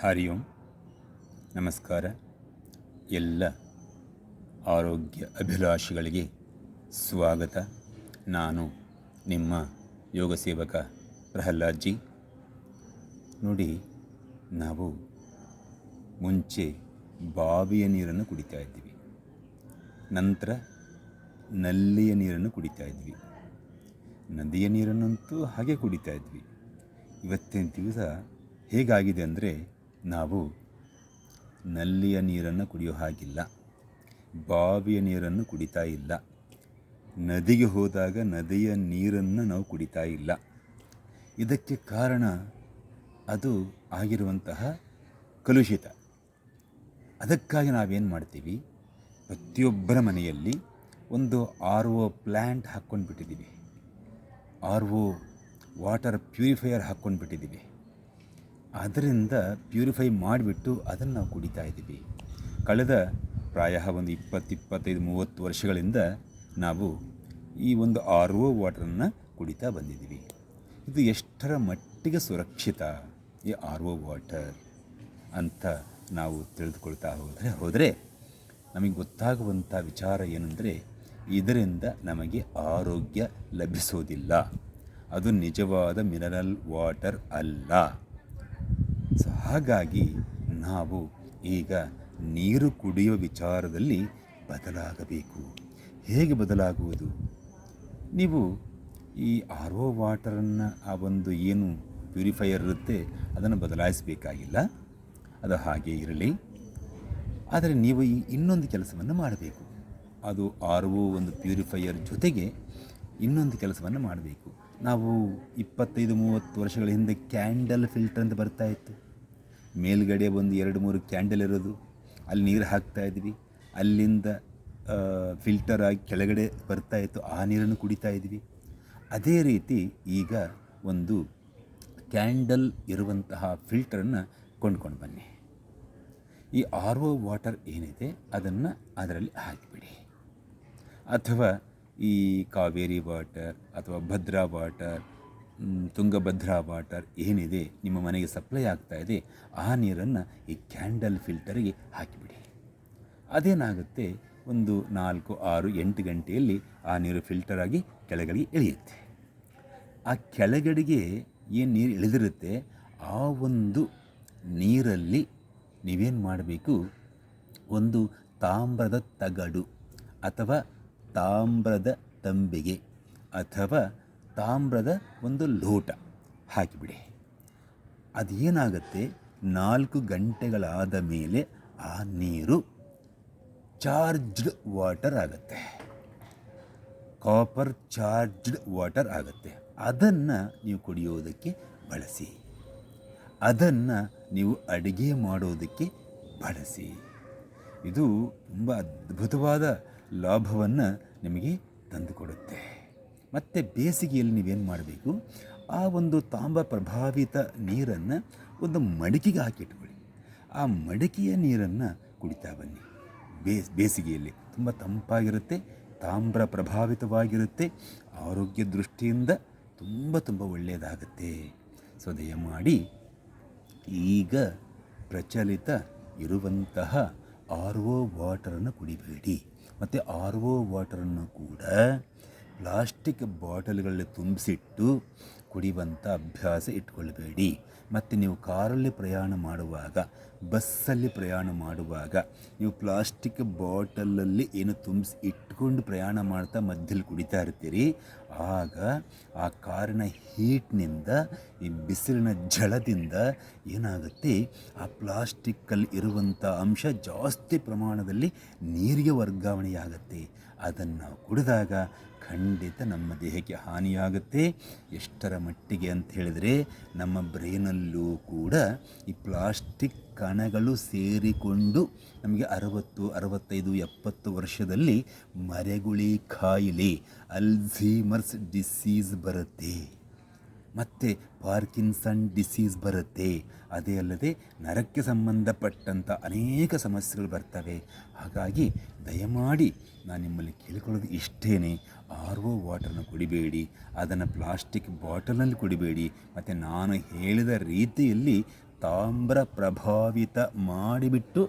ಹರಿ ಓಂ. ನಮಸ್ಕಾರ. ಎಲ್ಲ ಆರೋಗ್ಯ ಅಭಿಲಾಷಿಗಳಿಗೆ ಸ್ವಾಗತ. ನಾನು ನಿಮ್ಮ ಯೋಗ ಸೇವಕ ಪ್ರಹ್ಲಾದ್ ಜಿ. ನೋಡಿ, ನಾವು ಮುಂಚೆ ಬಾವಿಯ ನೀರನ್ನು ಕುಡಿತಾ ಇದ್ವಿ ನಂತರ ನಲ್ಲಿಯ ನೀರನ್ನು ಕುಡಿತಾ ಇದ್ವಿ. ನದಿಯ ನೀರನ್ನಂತೂ ಹಾಗೆ ಕುಡಿತಾ ಇದ್ವಿ. ಇವತ್ತಿನ ದಿವಸ ಹೇಗಾಗಿದೆ ಅಂದರೆ ನಾವು ನಲ್ಲಿಯ ನೀರನ್ನು ಕುಡಿಯೋ ಹಾಗಿಲ್ಲ. ಬಾವಿಯ ನೀರನ್ನು ಕುಡಿತಾ ಇಲ್ಲ. ನದಿಗೆ ಹೋದಾಗ ನದಿಯ ನೀರನ್ನು ನಾವು ಕುಡಿತಾ ಇಲ್ಲ. ಇದಕ್ಕೆ ಕಾರಣ ಅದು ಆಗಿರುವಂತಹ ಕಲುಷಿತ. ಅದಕ್ಕಾಗಿ ನಾವೇನು ಮಾಡ್ತೀವಿ? ಪ್ರತಿಯೊಬ್ಬರ ಮನೆಯಲ್ಲಿ ಒಂದು ಆರ್ ಒ ಪ್ಲ್ಯಾಂಟ್ ಹಾಕ್ಕೊಂಡು ಬಿಟ್ಟಿದ್ದೀವಿ ಆರ್ ಒ ವಾಟರ್ ಪ್ಯೂರಿಫೈಯರ್ ಹಾಕ್ಕೊಂಡು ಬಿಟ್ಟಿದ್ದೀವಿ ಅದರಿಂದ ಪ್ಯೂರಿಫೈ ಮಾಡಿಬಿಟ್ಟು ಅದನ್ನು ನಾವು ಕುಡಿತಾ ಇದ್ದೀವಿ. ಕಳೆದ ಪ್ರಾಯ ಒಂದು ಇಪ್ಪತ್ತು ಇಪ್ಪತ್ತೈದು ಮೂವತ್ತು ವರ್ಷಗಳಿಂದ ನಾವು ಈ ಒಂದು ಆರ್ ಒ ವಾಟರನ್ನು ಕುಡಿತಾ ಬಂದಿದ್ದೀವಿ. ಇದು ಎಷ್ಟರ ಮಟ್ಟಿಗೆ ಸುರಕ್ಷಿತ ಈ ಆರ್ ಒ ವಾಟರ್ ಅಂತ ನಾವು ತಿಳಿದುಕೊಳ್ತಾ ಹೋದರೆ ಹೋದರೆ ನಮಗೆ ಗೊತ್ತಾಗುವಂಥ ವಿಚಾರ ಏನಂದರೆ, ಇದರಿಂದ ನಮಗೆ ಆರೋಗ್ಯ ಲಭಿಸೋದಿಲ್ಲ. ಅದು ನಿಜವಾದ ಮಿನರಲ್ ವಾಟರ್ ಅಲ್ಲ. ಸೊ, ಹಾಗಾಗಿ ನಾವು ಈಗ ನೀರು ಕುಡಿಯುವ ವಿಚಾರದಲ್ಲಿ ಬದಲಾಗಬೇಕು. ಹೇಗೆ ಬದಲಾಗುವುದು? ನೀವು ಈ ಆರ್ ಒ ವಾಟರನ್ನು ಆ ಒಂದು ಏನು ಪ್ಯೂರಿಫೈಯರ್ ಇರುತ್ತೆ ಅದನ್ನು ಬದಲಾಯಿಸಬೇಕಾಗಿಲ್ಲ. ಅದು ಹಾಗೆ ಇರಲಿ. ಆದರೆ ನೀವು ಈ ಇನ್ನೊಂದು ಕೆಲಸವನ್ನು ಮಾಡಬೇಕು. ಅದು ಆರ್ ಒ ಒಂದು ಪ್ಯೂರಿಫೈಯರ್ ಜೊತೆಗೆ ಇನ್ನೊಂದು ಕೆಲಸವನ್ನು ಮಾಡಬೇಕು. ನಾವು ಇಪ್ಪತ್ತೈದು ಮೂವತ್ತು ವರ್ಷಗಳ ಹಿಂದೆ ಕ್ಯಾಂಡಲ್ ಫಿಲ್ಟರ್ ಅಂತ ಬರ್ತಾ ಇತ್ತು. ಮೇಲ್ಗಡೆ ಒಂದು ಎರಡು ಮೂರು ಕ್ಯಾಂಡಲ್ ಇರೋದು, ಅಲ್ಲಿ ನೀರು ಹಾಕ್ತಾ ಇದ್ವಿ. ಅಲ್ಲಿಂದ ಫಿಲ್ಟರ್ ಆಗಿ ಕೆಳಗಡೆ ಬರ್ತಾ ಇತ್ತು, ಆ ನೀರನ್ನು ಕುಡಿತಾ ಇದ್ವಿ. ಅದೇ ರೀತಿ ಈಗ ಒಂದು ಕ್ಯಾಂಡಲ್ ಇರುವಂತಹ ಫಿಲ್ಟರನ್ನು ಕೊಂಡ್ಕೊಂಡು ಬನ್ನಿ. ಈ ಆರ್ ಒ ವಾಟರ್ ಏನಿದೆ, ಅದನ್ನು ಅದರಲ್ಲಿ ಹಾಕಿಬಿಡಿ. ಅಥವಾ ಈ ಕಾವೇರಿ ವಾಟರ್ ಅಥವಾ ಭದ್ರಾ ವಾಟರ್ ತುಂಗಭದ್ರಾ ವಾಟರ್ ಏನಿದೆ, ನಿಮ್ಮ ಮನೆಗೆ ಸಪ್ಲೈ ಆಗ್ತಾ ಇದೆ, ಆ ನೀರನ್ನು ಈ ಕ್ಯಾಂಡಲ್ ಫಿಲ್ಟರ್ಗೆ ಹಾಕಿಬಿಡಿ. ಅದೇನಾಗುತ್ತೆ, ಒಂದು ನಾಲ್ಕು, ಆರು, ಎಂಟು ಗಂಟೆಯಲ್ಲಿ ಆ ನೀರು ಫಿಲ್ಟರ್ ಆಗಿ ಕೆಳಗಡೆ ಇಳಿಯುತ್ತೆ. ಆ ಕೆಳಗಡೆಗೆ ಏನು ನೀರು ಇಳಿದಿರುತ್ತೆ, ಆ ಒಂದು ನೀರಲ್ಲಿ ನೀವೇನು ಮಾಡಬೇಕು, ಒಂದು ತಾಮ್ರದ ತಗಡು ಅಥವಾ ತಾಮ್ರದ ತಂಬಿಗೆ ಅಥವಾ ತಾಮ್ರದ ಒಂದು ಲೋಟ ಹಾಕಿಬಿಡಿ. ಅದೇನಾಗುತ್ತೆ? ನಾಲ್ಕು ಗಂಟೆಗಳಾದ ಮೇಲೆ ಆ ನೀರು ಚಾರ್ಜ್ಡ್ ವಾಟರ್ ಆಗುತ್ತೆ. ಕಾಪರ್ ಚಾರ್ಜ್ಡ್ ವಾಟರ್ ಆಗುತ್ತೆ. ಅದನ್ನು ನೀವು ಕುಡಿಯೋದಕ್ಕೆ ಬಳಸಿ. ಅದನ್ನು ನೀವು ಅಡುಗೆ ಮಾಡೋದಕ್ಕೆ ಬಳಸಿ. ಇದು ತುಂಬ ಅದ್ಭುತವಾದ ಲಾಭವನ್ನು ನಿಮಗೆ ತಂದುಕೊಡುತ್ತೆ. ಮತ್ತು ಬೇಸಿಗೆಯಲ್ಲಿ ನೀವೇನು ಮಾಡಬೇಕು? ಆ ಒಂದು ತಾಮ್ರ ಪ್ರಭಾವಿತ ನೀರನ್ನು ಒಂದು ಮಡಿಕೆಗೆ ಹಾಕಿಟ್ಕೊಳ್ಳಿ. ಆ ಮಡಿಕೆಯ ನೀರನ್ನು ಕುಡಿತಾ ಬನ್ನಿ. ಬೇಸ್ ಬೇಸಿಗೆಯಲ್ಲಿ ತುಂಬ ತಂಪಾಗಿರುತ್ತೆ, ತಾಮ್ರ ಪ್ರಭಾವಿತವಾಗಿರುತ್ತೆ, ಆರೋಗ್ಯ ದೃಷ್ಟಿಯಿಂದ ತುಂಬ ತುಂಬ ಒಳ್ಳೆಯದಾಗುತ್ತೆ. ಸೊ ದಯಮಾಡಿ ಈಗ ಪ್ರಚಲಿತ ಇರುವಂತಹ ಆರ್ ಒ ವಾಟರನ್ನು ಕುಡಿಬೇಡಿ. ಮತ್ತು ಆರ್ ಒ ವಾಟರನ್ನು ಕೂಡ ಪ್ಲಾಸ್ಟಿಕ್ ಬಾಟಲ್ಗಳಲ್ಲಿ ತುಂಬಿಸಿಟ್ಟು ಕುಡಿಯುವಂಥ ಅಭ್ಯಾಸ ಇಟ್ಕೊಳ್ಬೇಡಿ. ಮತ್ತು ನೀವು ಕಾರಲ್ಲಿ ಪ್ರಯಾಣ ಮಾಡುವಾಗ, ಬಸ್ಸಲ್ಲಿ ಪ್ರಯಾಣ ಮಾಡುವಾಗ, ನೀವು ಪ್ಲಾಸ್ಟಿಕ್ ಬಾಟಲಲ್ಲಿ ಏನು ತುಂಬಿಸಿ ಇಟ್ಕೊಂಡು ಪ್ರಯಾಣ ಮಾಡ್ತಾ ಮಧ್ಯದಲ್ಲಿ ಕುಡಿತಾ ಇರ್ತೀರಿ, ಆಗ ಆ ಕಾರಿನ ಹೀಟ್ನಿಂದ, ಈ ಬಿಸಿಲಿನ ಝಳದಿಂದ ಏನಾಗುತ್ತೆ? ಆ ಪ್ಲಾಸ್ಟಿಕ್ಕಲ್ಲಿ ಇರುವಂಥ ಅಂಶ ಜಾಸ್ತಿ ಪ್ರಮಾಣದಲ್ಲಿ ನೀರಿಗೆ ವರ್ಗಾವಣೆಯಾಗುತ್ತೆ. ಅದನ್ನು ಕುಡಿದಾಗ ಖಂಡಿತ ನಮ್ಮ ದೇಹಕ್ಕೆ ಹಾನಿಯಾಗುತ್ತೆ. ಎಷ್ಟರ ಮಟ್ಟಿಗೆ ಅಂತ ಹೇಳಿದರೆ ನಮ್ಮ ಬ್ರೈನಲ್ಲೂ ಕೂಡ ಈ ಪ್ಲಾಸ್ಟಿಕ್ ಕಣಗಳು ಸೇರಿಕೊಂಡು ನಮಗೆ ಅರವತ್ತು, ಅರವತ್ತೈದು, ಎಪ್ಪತ್ತು ವರ್ಷದಲ್ಲಿ ಮರೆಗುಳಿ ಕಾಯಿಲೆ, ಅಲ್ಝೀಮರ್ಸ್ ಡಿಸೀಸ್ ಬರುತ್ತೆ. ಮತ್ತು ಪಾರ್ಕಿನ್ಸನ್ ಡಿಸೀಸ್ ಬರುತ್ತೆ. ಅದೇ ಅಲ್ಲದೆ ನರಕ್ಕೆ ಸಂಬಂಧಪಟ್ಟಂಥ ಅನೇಕ ಸಮಸ್ಯೆಗಳು ಬರ್ತವೆ. ಹಾಗಾಗಿ ದಯಮಾಡಿ ನಾನು ನಿಮ್ಮಲ್ಲಿ ಕೇಳಿಕೊಳ್ಳೋದು ಇಷ್ಟೇ ಆರ್ ಒ ವಾಟರ್ನ ಕುಡಿಬೇಡಿ. ಅದನ್ನು ಪ್ಲಾಸ್ಟಿಕ್ ಬಾಟಲ್ನಲ್ಲಿ ಕುಡಿಬೇಡಿ. ಮತ್ತು ನಾನು ಹೇಳಿದ ರೀತಿಯಲ್ಲಿ ತಾಮ್ರ ಪ್ರಭಾವಿತ ಮಾಡಿಬಿಟ್ಟು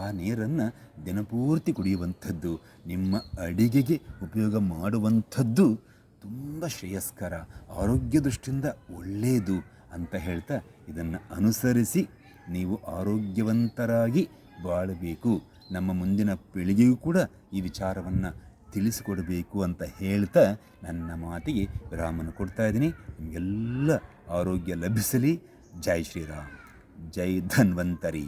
ಆ ನೀರನ್ನು ದಿನಪೂರ್ತಿ ಕುಡಿಯುವಂಥದ್ದು, ನಿಮ್ಮ ಅಡಿಗೆಗೆ ಉಪಯೋಗ ಮಾಡುವಂಥದ್ದು ತುಂಬ ಶ್ರೇಯಸ್ಕರ, ಆರೋಗ್ಯ ದೃಷ್ಟಿಯಿಂದ ಒಳ್ಳೆಯದು ಅಂತ ಹೇಳ್ತಾ ಇದನ್ನು ಅನುಸರಿಸಿ ನೀವು ಆರೋಗ್ಯವಂತರಾಗಿ ಬಾಳಬೇಕು. ನಮ್ಮ ಮುಂದಿನ ಪೀಳಿಗೆಯೂ ಕೂಡ ಈ ವಿಚಾರವನ್ನು ತಿಳಿಸಿಕೊಡಬೇಕು ಅಂತ ಹೇಳ್ತಾ ನನ್ನ ಮಾತಿಗೆ ರಾಮನ ಕೊಡ್ತಾ ಇದ್ದೀನಿ. ನಿಮಗೆಲ್ಲ ಆರೋಗ್ಯ ಲಭಿಸಲಿ. ಜೈ ಶ್ರೀರಾಮ್. ಜೈ ಧನ್ವಂತರಿ.